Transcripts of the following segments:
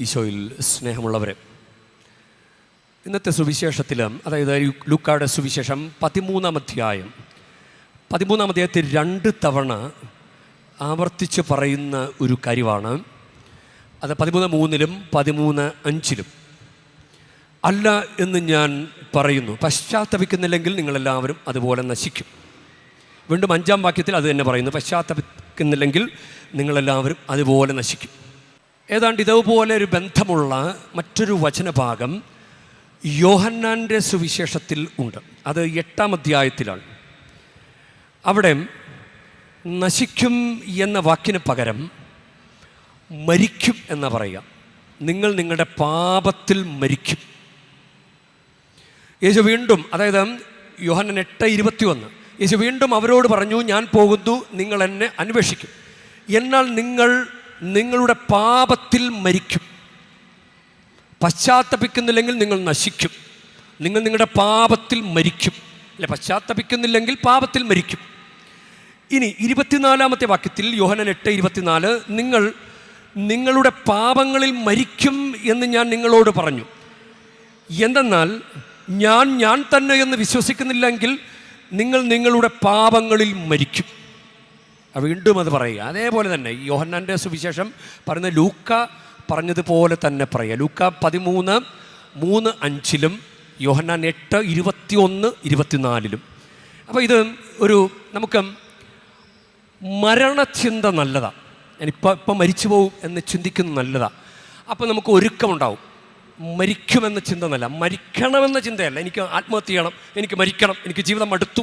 ഈശോയിൽ സ്നേഹമുള്ളവർ ഇന്നത്തെ സുവിശേഷത്തിൽ അതായത് ലൂക്കായുടെ സുവിശേഷം പതിമൂന്നാം അധ്യായം. പതിമൂന്നാം അധ്യായത്തിൽ രണ്ട് തവണ ആവർത്തിച്ച് പറയുന്ന ഒരു കാര്യമാണ്. അത് പതിമൂന്ന് മൂന്നിലും പതിമൂന്ന് അഞ്ചിലും. അല്ല എന്ന് ഞാൻ പറയുന്നു. പശ്ചാത്തപിക്കുന്നില്ലെങ്കിൽ നിങ്ങളെല്ലാവരും അതുപോലെ നശിക്കും. വീണ്ടും അഞ്ചാം വാക്യത്തിൽ അത് തന്നെ പറയുന്നു. പശ്ചാത്തപിക്കുന്നില്ലെങ്കിൽ നിങ്ങളെല്ലാവരും അതുപോലെ നശിക്കും. ഏതാണ്ട് ഇതുപോലെ ഒരു ബന്ധമുള്ള മറ്റൊരു വചനഭാഗം യോഹന്നാന്റെ സുവിശേഷത്തിൽ ഉണ്ട്. അത് എട്ടാം അധ്യായത്തിലാണ്. അവിടെ നശിക്കും എന്ന വാക്കിന് പകരം മരിക്കും എന്ന് പറയുക. നിങ്ങൾ നിങ്ങളുടെ പാപത്തിൽ മരിക്കും. യേശു വീണ്ടും അതായത് യോഹന്നൻ എട്ട് ഇരുപത്തി ഒന്ന് യേശു വീണ്ടും അവരോട് പറഞ്ഞു ഞാൻ പോകുന്നു നിങ്ങൾ എന്നെ അന്വേഷിക്കും. എന്നാൽ നിങ്ങൾ നിങ്ങളുടെ പാപത്തിൽ മരിക്കും. പശ്ചാത്തപിക്കുന്നില്ലെങ്കിൽ നിങ്ങൾ നശിക്കും. നിങ്ങൾ നിങ്ങളുടെ പാപത്തിൽ മരിക്കും. അല്ലെ പശ്ചാത്തപിക്കുന്നില്ലെങ്കിൽ പാപത്തിൽ മരിക്കും. ഇനി ഇരുപത്തിനാലാമത്തെ വാക്യത്തിൽ യോഹനൻ എട്ട് ഇരുപത്തിനാല് നിങ്ങൾ നിങ്ങളുടെ പാപങ്ങളിൽ മരിക്കും എന്ന് ഞാൻ നിങ്ങളോട് പറഞ്ഞു. എന്തെന്നാൽ ഞാൻ ഞാൻ തന്നെ എന്ന് വിശ്വസിക്കുന്നില്ലെങ്കിൽ നിങ്ങൾ നിങ്ങളുടെ പാപങ്ങളിൽ മരിക്കും. വീണ്ടും അത് പറയുക. അതേപോലെ തന്നെ ഈ യോഹന്നാന്റെ സുവിശേഷം പറയുന്ന ലൂക്ക പറഞ്ഞതുപോലെ തന്നെ പറയുക. ലൂക്ക പതിമൂന്ന് മൂന്ന് അഞ്ചിലും യോഹന്നാൻ എട്ട് ഇരുപത്തി ഒന്ന് ഇരുപത്തിനാലിലും. അപ്പോൾ ഇത് ഒരു നമുക്ക് മരണചിന്ത നല്ലതാണ് ഞാനിപ്പോൾ ഇപ്പം മരിച്ചു പോകും എന്ന് ചിന്തിക്കുന്നത് നല്ലതാണ് അപ്പോൾ നമുക്ക് ഒരുക്കമുണ്ടാവും. മരിക്കുമെന്ന ചിന്ത മരിക്കണമെന്ന ചിന്തയല്ല. എനിക്ക് ആത്മഹത്യ ചെയ്യണം എനിക്ക് മരിക്കണം എനിക്ക് ജീവിതം അടുത്തു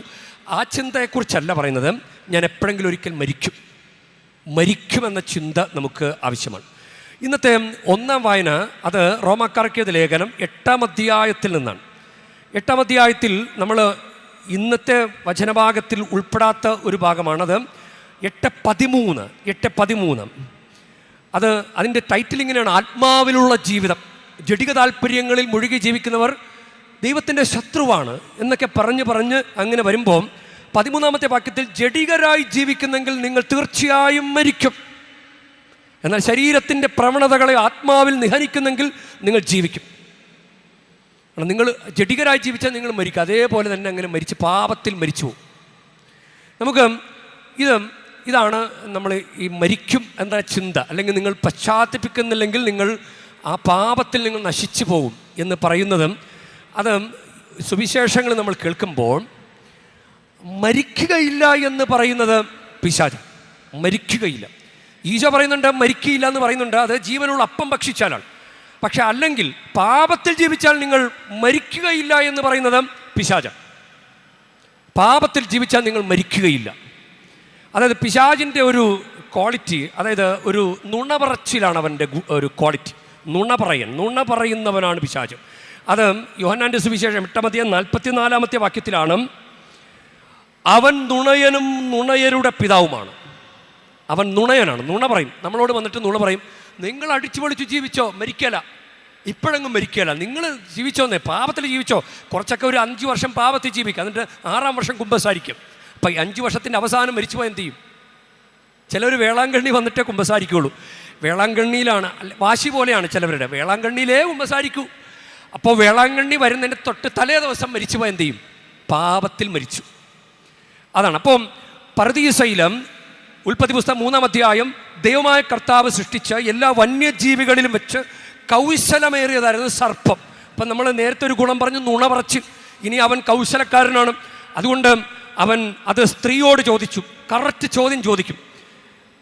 ആ ചിന്തയെക്കുറിച്ചല്ല പറയുന്നത്. ഞാൻ എപ്പോഴെങ്കിലും ഒരിക്കൽ മരിക്കും. മരിക്കുമെന്ന ചിന്ത നമുക്ക് ആവശ്യമാണ്. ഇന്നത്തെ ഒന്നാം വായന അത് റോമാക്കാർക്കിയത് ലേഖനം എട്ടാം അധ്യായത്തിൽ നിന്നാണ്. എട്ടാം അധ്യായത്തിൽ നമ്മൾ ഇന്നത്തെ വചനഭാഗത്തിൽ ഉൾപ്പെടാത്ത ഒരു ഭാഗമാണത്. എട്ട് പതിമൂന്ന് എട്ട് പതിമൂന്ന്. അത് അതിന്റെ ടൈറ്റിൽ ഇങ്ങനെയാണ്. ആത്മാവിലുള്ള ജീവിതം. ജഡിക താല്പര്യങ്ങളിൽ മുഴുകി ജീവിക്കുന്നവർ ദൈവത്തിന്റെ ശത്രുവാണ് എന്നൊക്കെ പറഞ്ഞ് പറഞ്ഞ് അങ്ങനെ വരുമ്പോൾ പതിമൂന്നാമത്തെ വാക്യത്തിൽ ജഡികരായി ജീവിക്കുന്നെങ്കിൽ നിങ്ങൾ തീർച്ചയായും മരിക്കും. എന്നാൽ ശരീരത്തിന്റെ പ്രവണതകളെ ആത്മാവിൽ നിഹനിക്കുന്നെങ്കിൽ നിങ്ങൾ ജീവിക്കും. നിങ്ങൾ ജഡികരായി ജീവിച്ചാൽ നിങ്ങൾ മരിക്കും. അതേപോലെ തന്നെ അങ്ങനെ മരിച്ച് പാപത്തിൽ മരിച്ചു നമുക്ക് ഇത് ഇതാണ് നമ്മൾ ഈ മരിക്കും എന്ന ചിന്ത. അല്ലെങ്കിൽ നിങ്ങൾ പശ്ചാത്തപിക്കുന്നില്ലെങ്കിൽ നിങ്ങൾ ആ പാപത്തിൽ നിങ്ങൾ നശിച്ചു പോകും എന്ന് പറയുന്നതും അത് സുവിശേഷങ്ങൾ നമ്മൾ കേൾക്കുമ്പോൾ മരിക്കുകയില്ല എന്ന് പറയുന്നത് പിശാച. മരിക്കുകയില്ല. ഈശോ പറയുന്നുണ്ട് മരിക്കുകയില്ല എന്ന് പറയുന്നുണ്ട്. അത് ജീവനുള്ള അപ്പം ഭക്ഷിച്ചാലാണ്. പക്ഷെ അല്ലെങ്കിൽ പാപത്തിൽ ജീവിച്ചാൽ നിങ്ങൾ മരിക്കുകയില്ല എന്ന് പറയുന്നത് പിശാച. പാപത്തിൽ ജീവിച്ചാൽ നിങ്ങൾ മരിക്കുകയില്ല. അതായത് പിശാജിന്റെ ഒരു ക്വാളിറ്റി അതായത് ഒരു നുണ പറച്ചിലാണ് അവന്റെ ഒരു ക്വാളിറ്റി. നുണ പറയൻ നുണ പറയുന്നവനാണ് പിശാച്. അത് യോഹന്നാന്റെ സുവിശേഷം എട്ടാമത്തെ നാൽപ്പത്തിനാലാമത്തെ വാക്യത്തിലാണ്. അവൻ നുണയനും നുണയരുടെ പിതാവുമാണ്. അവൻ നുണയനാണ് നുണ പറയും. നമ്മളോട് വന്നിട്ട് നുണ പറയും. നിങ്ങൾ അടിച്ചു പൊളിച്ചു ജീവിച്ചോ? മരിക്കല. ഇപ്പോഴെങ്ങും മരിക്കല. നിങ്ങൾ ജീവിച്ചോന്നേ പാപത്തിൽ ജീവിച്ചോ? കുറച്ചൊക്കെ ഒരു അഞ്ച് വർഷം പാപത്തിൽ ജീവിക്കുക എന്നിട്ട് ആറാം വർഷം കുമ്പസാരിക്കും. അപ്പം ഈ അഞ്ച് വർഷത്തിന്റെ അവസാനം മരിച്ചു പോയാൽ എന്ത് ചെയ്യും? ചിലർ വേളാങ്കണ്ണി വന്നിട്ടേ കുമ്പസാരിക്കുള്ളൂ. വേളാങ്കണ്ണിയിലാണ് വാശി പോലെയാണ് ചിലവരുടെ. വേളാങ്കണ്ണിയിലേ കുമ്പസാരിക്കൂ. അപ്പോൾ വേളാങ്കണ്ണി വരുന്നതിന്റെ തൊട്ട് തലേ ദിവസം മരിച്ചു പോയെന്ത് ചെയ്യും? പാപത്തിൽ മരിച്ചു. അതാണ്. അപ്പം പരദീസയിലും ഉൽപ്പത്തി പുസ്തകം മൂന്നാം അധ്യായം ദൈവമായ കർത്താവ് സൃഷ്ടിച്ച എല്ലാ വന്യജീവികളിലും വെച്ച് കൗശലമേറിയതായിരുന്നു സർപ്പം. അപ്പം നമ്മൾ നേരത്തെ ഒരു ഗുണം പറഞ്ഞു നുണ പറച്ച്. ഇനി അവൻ കൗശലക്കാരനാണ്. അതുകൊണ്ട് അവൻ അത് സ്ത്രീയോട് ചോദിച്ചു. കറക്റ്റ് ചോദ്യം ചോദിക്കും.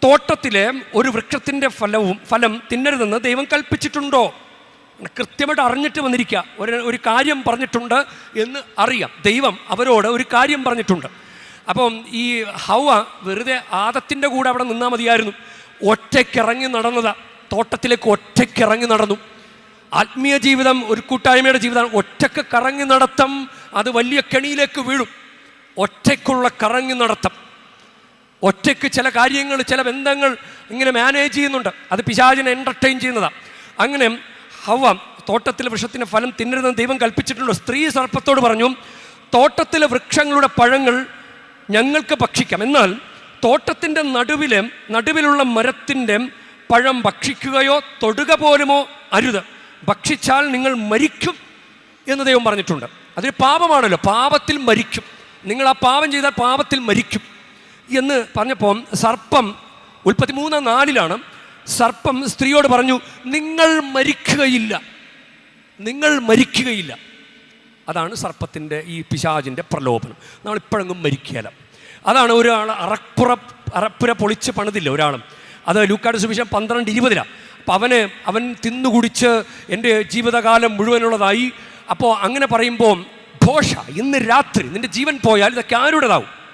തോട്ടത്തിലെ ഒരു വൃക്ഷത്തിന്റെ ഫലവും ഫലം തിന്നരുതെന്ന് ദൈവം കൽപ്പിച്ചിട്ടുണ്ടോ? കൃത്യമായിട്ട് അറിഞ്ഞിട്ട് വന്നിരിക്കുക. ഒരു ഒരു കാര്യം പറഞ്ഞിട്ടുണ്ട് എന്ന് അറിയാം. ദൈവം അവരോട് ഒരു കാര്യം പറഞ്ഞിട്ടുണ്ട്. അപ്പം ഈ ഹവ വെറുതെ ആദത്തിന്റെ കൂടെ അവിടെ നിന്നാൽ മതിയായിരുന്നു. ഒറ്റയ്ക്കിറങ്ങി നടന്നതാ. തോട്ടത്തിലേക്ക് ഒറ്റയ്ക്കിറങ്ങി നടന്നു. ആത്മീയ ജീവിതം ഒരു കൂട്ടായ്മയുടെ ജീവിതമാണ്. ഒറ്റയ്ക്ക് കറങ്ങി നടത്തം അത് വലിയ കെണിയിലേക്ക് വീഴും. ഒറ്റയ്ക്കുള്ള കറങ്ങി നടത്തം. ഒറ്റയ്ക്ക് ചില കാര്യങ്ങൾ ചില ബന്ധങ്ങൾ ഇങ്ങനെ മാനേജ് ചെയ്യുന്നുണ്ട്. അത് പിശാചിനെ എന്റർടൈൻ ചെയ്യുന്നതാണ് അങ്ങനെ ഹവ തോട്ടത്തിലെ വൃക്ഷത്തിന്റെ ഫലം തിന്നരുതെന്ന് ദൈവം കൽപ്പിച്ചിട്ടുണ്ടോ സ്ത്രീ സർപ്പത്തോട് പറഞ്ഞു തോട്ടത്തിലെ വൃക്ഷങ്ങളുടെ പഴങ്ങൾ ഞങ്ങൾക്ക് ഭക്ഷിക്കാം. എന്നാൽ തോട്ടത്തിന്റെ നടുവിലെ നടുവിലുള്ള മരത്തിന്റെ പഴം ഭക്ഷിക്കുകയോ തൊടുക പോലുമോ അരുത്. ഭക്ഷിച്ചാൽ നിങ്ങൾ മരിക്കും എന്ന് ദൈവം പറഞ്ഞിട്ടുണ്ട്. അതൊരു പാപമാണല്ലോ. പാപത്തിൽ മരിക്കും. നിങ്ങൾ ആ പാപം ചെയ്താൽ പാപത്തിൽ മരിക്കും. എന്ന് പറഞ്ഞപ്പോൾ സർപ്പം ഉൽപ്പത്തി മൂന്ന് നാലിലാണ് സർപ്പം സ്ത്രീയോട് പറഞ്ഞു നിങ്ങൾ മരിക്കുകയില്ല. നിങ്ങൾ മരിക്കുകയില്ല. അതാണ് സർപ്പത്തിന്റെ ഈ പിശാചിന്റെ പ്രലോഭനം. നമ്മൾ ഇപ്പോഴെങ്ങും മരിക്കുകയില്ല അതാണ് ഒരാൾ അറപ്പുറ അറപ്പുര പൊളിച്ച് പണിതില്ല ഒരാളും. അത് ലൂക്കാട് സുവിശേഷം പന്ത്രണ്ട് ഇരുപതിലാണ് അപ്പം അവന് അവൻ തിന്നുകുടിച്ച് എന്റെ ജീവിതകാലം മുഴുവനുള്ളതായി. അപ്പോൾ അങ്ങനെ പറയുമ്പോൾ ഘോഷ ഇന്ന് രാത്രി നിന്റെ ജീവൻ പോയാൽ ഇതൊക്കെ ആരുടേതാവും?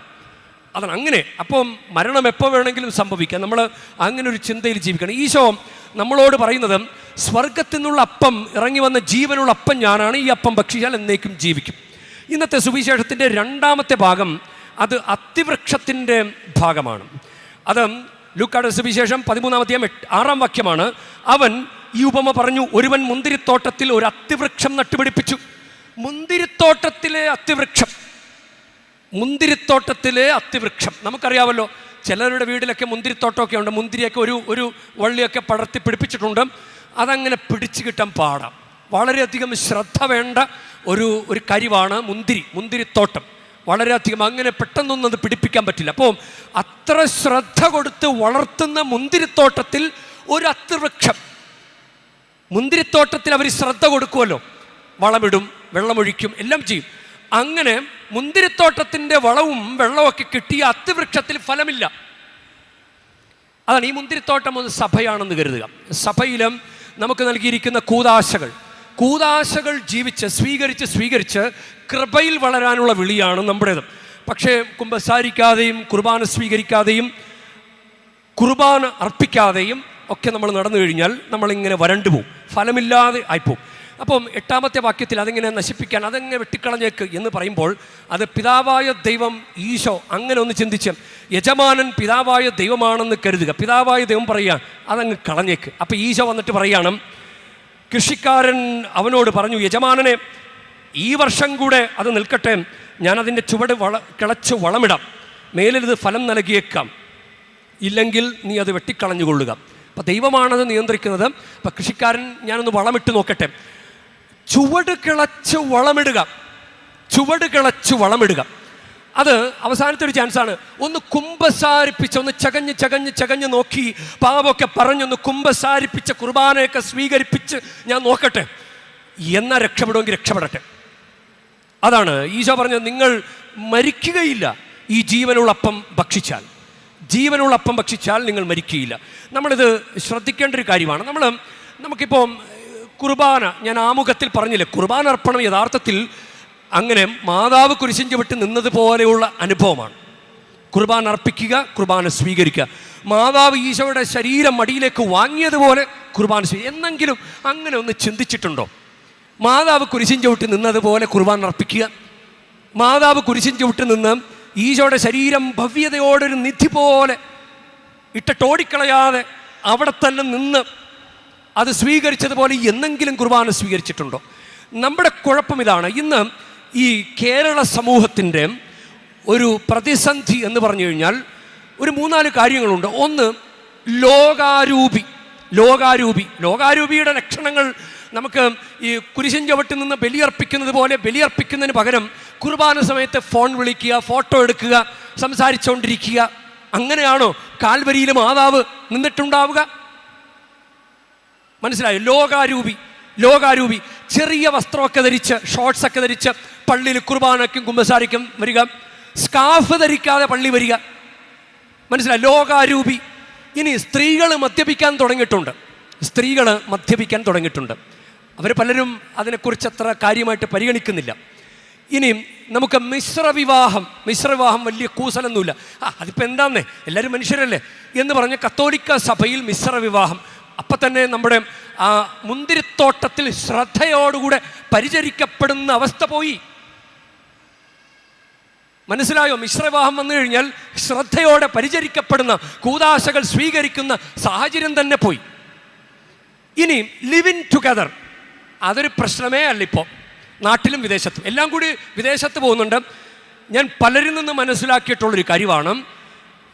അതാണ് അങ്ങനെ അപ്പം മരണം എപ്പോൾ വേണമെങ്കിലും സംഭവിക്കാം. നമ്മൾ അങ്ങനെ ഒരു ചിന്തയിൽ ജീവിക്കണം. ഈശോ നമ്മളോട് പറയുന്നത് സ്വർഗത്തിൽ നിന്നുള്ള അപ്പം ഇറങ്ങി വന്ന ജീവനുള്ള അപ്പം ഞാനാണ്. ഈ അപ്പം ഭക്ഷിച്ചാൽ എന്നേക്കും ജീവിക്കും. ഇന്നത്തെ സുവിശേഷത്തിന്റെ രണ്ടാമത്തെ ഭാഗം അത് അത്തിവൃക്ഷത്തിന്റെ ഭാഗമാണ്. അത് ലൂക്കാട് സുവിശേഷം പതിമൂന്നാമത്തെ ആറാം വാക്യമാണ്. അവൻ ഈ ഉപമ പറഞ്ഞു ഒരുവൻ മുന്തിരിത്തോട്ടത്തിൽ ഒരു അതിവൃക്ഷം നട്ടുപിടിപ്പിച്ചു. മുന്തിരിത്തോട്ടത്തിലെ അത്തിവൃക്ഷം. മുന്തിരിത്തോട്ടത്തിലെ അത്തിവൃക്ഷം. നമുക്കറിയാമല്ലോ ചിലരുടെ വീട്ടിലൊക്കെ മുന്തിരിത്തോട്ടമൊക്കെ ഉണ്ട്. മുന്തിരിയൊക്കെ ഒരു ഒരു വള്ളിയൊക്കെ പടർത്തി പിടിപ്പിച്ചിട്ടുണ്ട്. അതങ്ങനെ പിടിച്ചു കിട്ടാൻ പാടാം. വളരെയധികം ശ്രദ്ധ വേണ്ട ഒരു ഒരു കരിവാണ് മുന്തിരി മുന്തിരിത്തോട്ടം. വളരെയധികം അങ്ങനെ പെട്ടെന്നൊന്നും അത് പിടിപ്പിക്കാൻ പറ്റില്ല. അപ്പോൾ അത്ര ശ്രദ്ധ കൊടുത്ത് വളർത്തുന്ന മുന്തിരിത്തോട്ടത്തിൽ ഒരു അത്തിവൃക്ഷം. മുന്തിരിത്തോട്ടത്തിൽ അവർ ശ്രദ്ധ കൊടുക്കുമല്ലോ. വളമിടും വെള്ളമൊഴിക്കും എല്ലാം ചെയ്യും. അങ്ങനെ മുന്തിരിത്തോട്ടത്തിന്റെ വളവും വെള്ളമൊക്കെ കിട്ടിയ അത്തിവൃക്ഷത്തിൽ ഫലമില്ല. അതാണ് ഈ മുന്തിരിത്തോട്ടം ഒന്ന് സഭയാണെന്ന് കരുതുക. സഭയിലും നമുക്ക് നൽകിയിരിക്കുന്ന കൂതാശകൾ. കൂതാശകൾ ജീവിച്ച് സ്വീകരിച്ച് സ്വീകരിച്ച് കൃപയിൽ വളരാനുള്ള വിളിയാണ് നമ്മുടേത്. പക്ഷേ കുമ്പസാരിക്കാതെയും കുർബാന സ്വീകരിക്കാതെയും കുർബാന അർപ്പിക്കാതെയും ഒക്കെ നമ്മൾ നടന്നു കഴിഞ്ഞാൽ നമ്മളിങ്ങനെ വരണ്ടു പോവും. ഫലമില്ലാതെ ആയിപ്പോവും. അപ്പം എട്ടാമത്തെ വാക്യത്തിൽ അതിങ്ങനെ നശിപ്പിക്കാൻ അതങ്ങനെ വെട്ടിക്കളഞ്ഞേക്ക് എന്ന് പറയുമ്പോൾ അത് പിതാവായ ദൈവം ഈശോ അങ്ങനെ ഒന്ന് ചിന്തിച്ച് യജമാനൻ പിതാവായ ദൈവമാണെന്ന് കരുതുക. പിതാവായ ദൈവം പറയുക അതങ്ങ് കളഞ്ഞേക്ക്. അപ്പം ഈശോ വന്നിട്ട് പറയുകയാണ് കൃഷിക്കാരൻ അവനോട് പറഞ്ഞു യജമാനനെ ഈ വർഷം കൂടെ അത് നിൽക്കട്ടെ. ഞാൻ അതിന്റെ ചുവട് വള കിളച്ച് വളമിടാം. മേലിത് ഫലം നൽകിയേക്കാം. ഇല്ലെങ്കിൽ നീ അത് വെട്ടിക്കളഞ്ഞുകൊള്ളുക. അപ്പം ദൈവമാണത് നിയന്ത്രിക്കുന്നത്. അപ്പം കൃഷിക്കാരൻ ഞാനൊന്ന് വളമിട്ട് നോക്കട്ടെ. ചുവട് കിളച്ച് വളമിടുക. ചുവട് കിളച്ച് വളമിടുക. അത് അവസാനത്തെ ഒരു ചാൻസാണ്. ഒന്ന് കുമ്പസാരിപ്പിച്ച് ഒന്ന് ചകഞ്ഞ് ചകഞ്ഞ് ചകഞ്ഞ് നോക്കി പാവമൊക്കെ പറഞ്ഞൊന്ന് കുമ്പസാരിപ്പിച്ച് കുർബാനയൊക്കെ സ്വീകരിപ്പിച്ച് ഞാൻ നോക്കട്ടെ. എന്നാ രക്ഷപ്പെടുമെങ്കിൽ രക്ഷപ്പെടട്ടെ. അതാണ് ഈശോ പറഞ്ഞത് നിങ്ങൾ മരിക്കുകയില്ല. ഈ ജീവനുള്ള അപ്പം ഭക്ഷിച്ചാൽ. ജീവനുള്ള അപ്പം ഭക്ഷിച്ചാൽ നിങ്ങൾ മരിക്കുകയില്ല. നമ്മളിത് ശ്രദ്ധിക്കേണ്ട ഒരു കാര്യമാണ്. നമ്മൾ നമുക്കിപ്പോൾ കുർബാന ഞാൻ ആമുഖത്തിൽ പറഞ്ഞില്ലേ കുർബാന അർപ്പണം യഥാർത്ഥത്തിൽ അങ്ങനെ മാതാവ് കുരിശിഞ്ചു വിട്ട് നിന്നതുപോലെയുള്ള അനുഭവമാണ്. കുർബാന അർപ്പിക്കുക കുർബാന സ്വീകരിക്കുക. മാതാവ് ഈശോയുടെ ശരീരം മടിയിലേക്ക് വാങ്ങിയതുപോലെ കുർബാന സ്വീ എന്നെങ്കിലും അങ്ങനെ ഒന്ന് ചിന്തിച്ചിട്ടുണ്ടോ? മാതാവ് കുരിശിൻ ചവിട്ടി നിന്നതുപോലെ കുർബാന അർപ്പിക്കുക. മാതാവ് കുരിശിൻ വിട്ട് നിന്ന് ഈശോയുടെ ശരീരം ഭവ്യതയോടൊരു നിധി പോലെ ഇട്ടിട്ടോടിക്കളയാതെ അവിടെ തന്നെ നിന്ന് അത് സ്വീകരിച്ചതുപോലെ എന്നെങ്കിലും കുർബാന സ്വീകരിച്ചിട്ടുണ്ടോ? നമ്മുടെ കുഴപ്പം ഇതാണ്. ഇന്ന് ഈ കേരള സമൂഹത്തിന്റെ ഒരു പ്രതിസന്ധി എന്ന് പറഞ്ഞു കഴിഞ്ഞാൽ ഒരു മൂന്നാൽ കാര്യങ്ങളുണ്ട്. ഒന്ന് ലോകാരൂപി. ലോകാരൂപി. ലോകാരൂപിയുടെ ലക്ഷണങ്ങൾ നമുക്ക് ഈ കുരിശൻ ചവിട്ടിൽ നിന്ന് ബലിയർപ്പിക്കുന്നത് പോലെ ബലിയർപ്പിക്കുന്നതിന് പകരം കുർബാന സമയത്ത് ഫോൺ വിളിക്കുക ഫോട്ടോ എടുക്കുക സംസാരിച്ചുകൊണ്ടിരിക്കുക. അങ്ങനെയാണോ? കാൽവരിയിൽ മാതാവ് നിന്നിട്ടുണ്ടാവുക? മനസ്സിലായോ? ലോകാരൂപി ലോകാരൂപി. ചെറിയ വസ്ത്രമൊക്കെ ധരിച്ച് ഷോർട്സ് ഒക്കെ ധരിച്ച് പള്ളിയിൽ കുർബാനയ്ക്കും കുമ്പസാരിക്കും വരിക. സ്കാഫ് ധരിക്കാതെ പള്ളി വരിക. മനസ്സിലായി? ലോകാരൂപി. ഇനി സ്ത്രീകൾ മദ്യപിക്കാൻ തുടങ്ങിയിട്ടുണ്ട്. സ്ത്രീകൾ മദ്യപിക്കാൻ തുടങ്ങിയിട്ടുണ്ട്. അവർ പലരും അതിനെക്കുറിച്ച് അത്ര കാര്യമായിട്ട് പരിഗണിക്കുന്നില്ല. ഇനി നമുക്ക് മിശ്രവിവാഹം മിശ്രവിവാഹം മിശ്ര വിവാഹം വലിയ കൂസലൊന്നുമില്ല. ആ അതിപ്പോൾ എന്താന്നേ? എല്ലാവരും മനുഷ്യരല്ലേ? എന്ന് പറഞ്ഞ് കത്തോലിക്ക സഭയിൽ മിശ്ര വിവാഹം അപ്പം തന്നെ നമ്മുടെ ആ മുന്തിരിത്തോട്ടത്തിൽ ശ്രദ്ധയോടുകൂടെ പരിചരിക്കപ്പെടുന്ന അവസ്ഥ പോയി. മനസ്സിലായോ? മിശ്രവിവാഹം വന്നു കഴിഞ്ഞാൽ ശ്രദ്ധയോടെ പരിചരിക്കപ്പെടുന്ന കൂതാശകൾ സ്വീകരിക്കുന്ന സാഹചര്യം തന്നെ പോയി. ഇനി ലിവിൻ ടുഗദർ അതൊരു പ്രശ്നമേ അല്ല ഇപ്പോൾ നാട്ടിലും വിദേശത്തും. എല്ലാം കൂടി വിദേശത്ത് പോകുന്നുണ്ട്. ഞാൻ പലരിൽ നിന്ന് മനസ്സിലാക്കിയിട്ടുള്ളൊരു കാര്യമാണ്.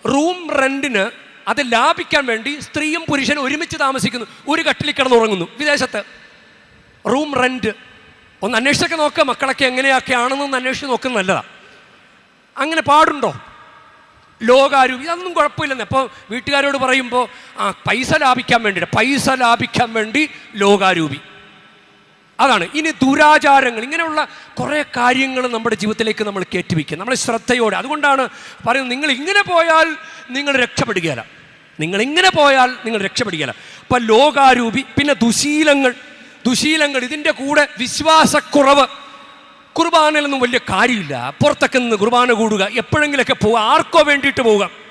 റൂം റെന്റിന് അത് ലാഭിക്കാൻ വേണ്ടി സ്ത്രീയും പുരുഷനും ഒരുമിച്ച് താമസിക്കുന്നു. ഒരു കട്ടിലിൽ കിടന്നുറങ്ങുന്നു. വിദേശത്ത്. റൂം റെന്റ് ഒന്ന് അന്വേഷിച്ചൊക്കെ നോക്കുക മക്കളൊക്കെ എങ്ങനെയൊക്കെ ആണെന്നൊന്ന് അന്വേഷിച്ച് നോക്കുന്നത് നല്ലതാണ് അങ്ങനെ പാടുണ്ടോ? ലോകാരൂപി ഇതൊന്നും കുഴപ്പമില്ലെന്ന്. അപ്പോൾ വീട്ടുകാരോട് പറയുമ്പോൾ ആ പൈസ ലാഭിക്കാൻ വേണ്ടിയിട്ട് പൈസ ലാഭിക്കാൻ വേണ്ടി ലോകാരൂപി. അതാണ്. ഇനി ദുരാചാരങ്ങൾ ഇങ്ങനെയുള്ള കുറേ കാര്യങ്ങൾ നമ്മുടെ ജീവിതത്തിലേക്ക് നമ്മൾ കയറ്റിവെക്കുക നമ്മൾ ശ്രദ്ധയോടെ. അതുകൊണ്ടാണ് പറയുന്നത് നിങ്ങൾ ഇങ്ങനെ പോയാൽ നിങ്ങൾ രക്ഷപ്പെടുകയല്ല. നിങ്ങൾ ഇങ്ങനെ പോയാൽ നിങ്ങൾ രക്ഷപ്പെടുകയല്ല. അപ്പം ലോകാരൂപി പിന്നെ ദുശീലങ്ങൾ. ദുശീലങ്ങൾ ഇതിന്റെ കൂടെ വിശ്വാസക്കുറവ്. കുർബാനയിലൊന്നും വലിയ കാര്യമില്ല. പുറത്തൊക്കെ നിന്ന് കുർബാന കൂടുക എപ്പോഴെങ്കിലൊക്കെ പോവുക ആർക്കോ വേണ്ടിയിട്ട് പോവുക.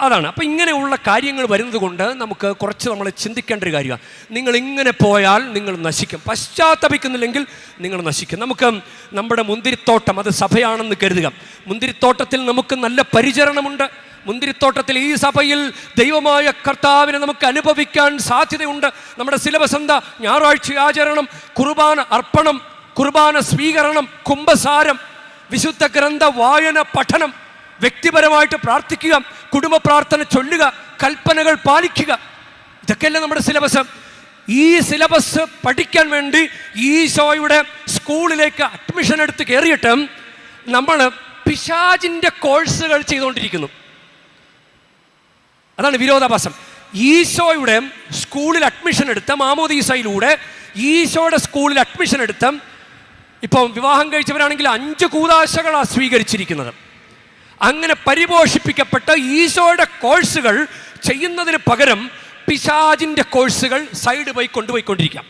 അതാണ്. അപ്പം ഇങ്ങനെയുള്ള കാര്യങ്ങൾ വരുന്നത് കൊണ്ട് നമുക്ക് കുറച്ച് നമ്മൾ ചിന്തിക്കേണ്ട ഒരു കാര്യമാണ്. നിങ്ങൾ ഇങ്ങനെ പോയാൽ നിങ്ങൾ നശിക്കും. പശ്ചാത്തപിക്കുന്നില്ലെങ്കിൽ നിങ്ങൾ നശിക്കും. നമുക്ക് നമ്മുടെ മുന്തിരിത്തോട്ടം അത് സഭയാണെന്ന് കരുതുക. മുന്തിരിത്തോട്ടത്തിൽ നമുക്ക് നല്ല പരിചരണമുണ്ട്. മുന്തിരിത്തോട്ടത്തിൽ ഈ സഭയിൽ ദൈവമായ കർത്താവിനെ നമുക്ക് അനുഭവിക്കാൻ സാധ്യതയുണ്ട്. നമ്മുടെ സിലബസ് എന്താ? ഞായറാഴ്ച ആചരണം കുർബാന അർപ്പണം കുർബാന സ്വീകരണം കുംഭസാരം വിശുദ്ധ ഗ്രന്ഥ വായന പഠനം വ്യക്തിപരമായിട്ട് പ്രാർത്ഥിക്കുക കുടുംബ പ്രാർത്ഥന ചൊല്ലുക കൽപ്പനകൾ പാലിക്കുക. ഇതൊക്കെയല്ലേ നമ്മുടെ സിലബസ് ഈ സിലബസ് പഠിക്കാൻ വേണ്ടി ഈശോയുടെ സ്കൂളിലേക്ക് അഡ്മിഷൻ എടുത്ത് കയറിയിട്ട് നമ്മൾ പിശാജിന്റെ കോഴ്സുകൾ ചെയ്തുകൊണ്ടിരിക്കുന്നു. അതാണ് വിരോധാഭാസം. ഈശോയുടെ സ്കൂളിൽ അഡ്മിഷൻ എടുത്ത മാമോദീസയിലൂടെ ഈശോയുടെ സ്കൂളിൽ അഡ്മിഷൻ എടുത്ത ഇപ്പം വിവാഹം കഴിച്ചവരാണെങ്കിൽ അഞ്ച് കൂതാശകളാണ് സ്വീകരിച്ചിരിക്കുന്നത്. അങ്ങനെ പരിപോഷിപ്പിക്കപ്പെട്ട ഈശോയുടെ കോഴ്സുകൾ ചെയ്യുന്നതിന് പകരം പിശാജിന്റെ കോഴ്സുകൾ സൈഡ് പോയി കൊണ്ടുപോയിക്കൊണ്ടിരിക്കാം.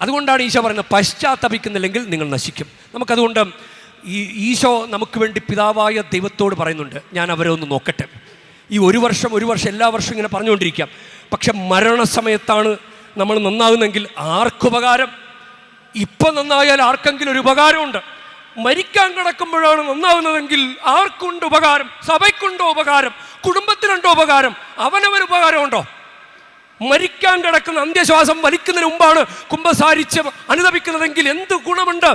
അതുകൊണ്ടാണ് ഈശോ പറയുന്നത് പശ്ചാത്തപിക്കുന്നില്ലെങ്കിൽ നിങ്ങൾ നശിക്കും. നമുക്കതുകൊണ്ട് ഈ ഈശോ നമുക്ക് വേണ്ടി പിതാവായ ദൈവത്തോട് പറയുന്നുണ്ട്. ഞാൻ അവരെ ഒന്ന് നോക്കട്ടെ. ഈ ഒരു വർഷം ഒരു വർഷം എല്ലാ വർഷവും ഇങ്ങനെ പറഞ്ഞുകൊണ്ടിരിക്കാം. പക്ഷെ മരണസമയത്താണ് നമ്മൾ നന്നാകുന്നെങ്കിൽ ആർക്കുപകാരം? ഇപ്പം നന്നായാൽ ആർക്കെങ്കിലും ഒരു ഉപകാരമുണ്ട്. മരിക്കാൻ കിടക്കുമ്പോഴാണ് നന്നാവുന്നതെങ്കിൽ ആർക്കുണ്ട് ഉപകാരം? സഭയ്ക്കുണ്ടോ ഉപകാരം? കുടുംബത്തിനുണ്ടോ ഉപകാരം? അവനവന് ഉപകാരമുണ്ടോ? മരിക്കാൻ കിടക്കുന്ന അന്ത്യശ്വാസം വലിക്കുന്നതിന് മുമ്പാണ് കുംഭസാരിച്ച് അനുദപിക്കുന്നതെങ്കിൽ എന്ത് ഗുണമുണ്ട്?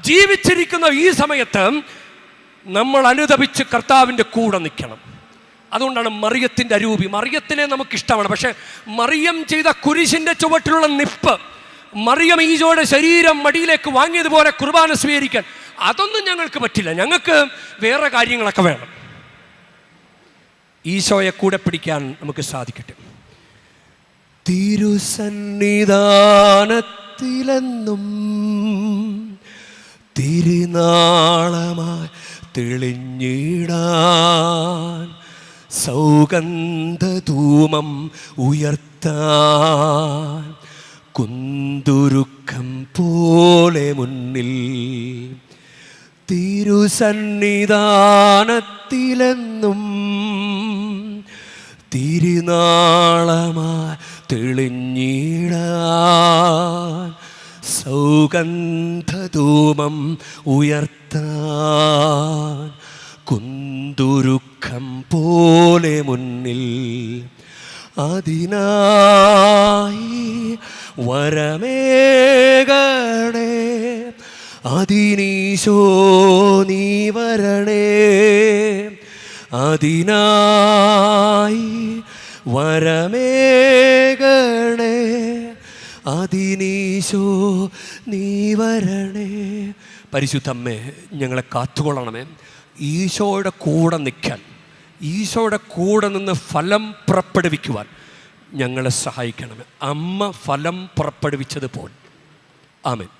ജീവിച്ചിരിക്കുന്ന ഈ സമയത്ത് നമ്മൾ അനുദപിച്ച് കർത്താവിന്റെ കൂടെ നിൽക്കണം. അതുകൊണ്ടാണ് മറിയത്തിന്റെ അരൂപി. മറിയത്തിനെ നമുക്ക് ഇഷ്ടമാണ് പക്ഷേ മറിയം ചെയ്ത കുരിശിന്റെ ചുവട്ടിലുള്ള നിപ്പ് മറിയം ഈജോയുടെ ശരീരം മടിയിലേക്ക് വാങ്ങിയതുപോലെ കുർബാന സ്വീകരിക്കാൻ അതൊന്നും ഞങ്ങൾക്ക് പറ്റില്ല. ഞങ്ങൾക്ക് വേറെ കാര്യങ്ങളൊക്കെ വേണം. ഈശോയെ കൂടെ പിടിക്കാൻ നമുക്ക് സാധിക്കട്ടെ. തിരുസന്നിധാനത്തിലെന്നും തിരുനാളമായി തെളിഞ്ഞിടാൻ സൗഗന്ധധൂമം ഉയർത്താൻ കുന്തുരുക്കം പോലെ മുന്നിൽ തിരുസന്നിധാനത്തിലെന്നും തിരുനാളമായി തെളിഞ്ഞിടാൻ സൗഗന്ധധൂമം ഉയർത്താൻ കുന്തുരുക്കം പോലെ മുന്നിൽ അതിനായി വരമേകണേ അതിനീശോ നീ വരണേ. അതിനായി വരമേകണേ. അതിനീശോ നീ വരണേ. പരിശുദ്ധമ്മേ ഞങ്ങളെ കാത്തുകൊള്ളണമേ. ഈശോയുടെ കൂടെ നിൽക്കാൻ ഈശോയുടെ കൂടെ നിന്ന് ഫലം പുറപ്പെടുവിക്കുവാൻ ഞങ്ങളെ സഹായിക്കണമേ. അമ്മ ഫലം പുറപ്പെടുവിച്ചതുപോലെ. ആമേൻ.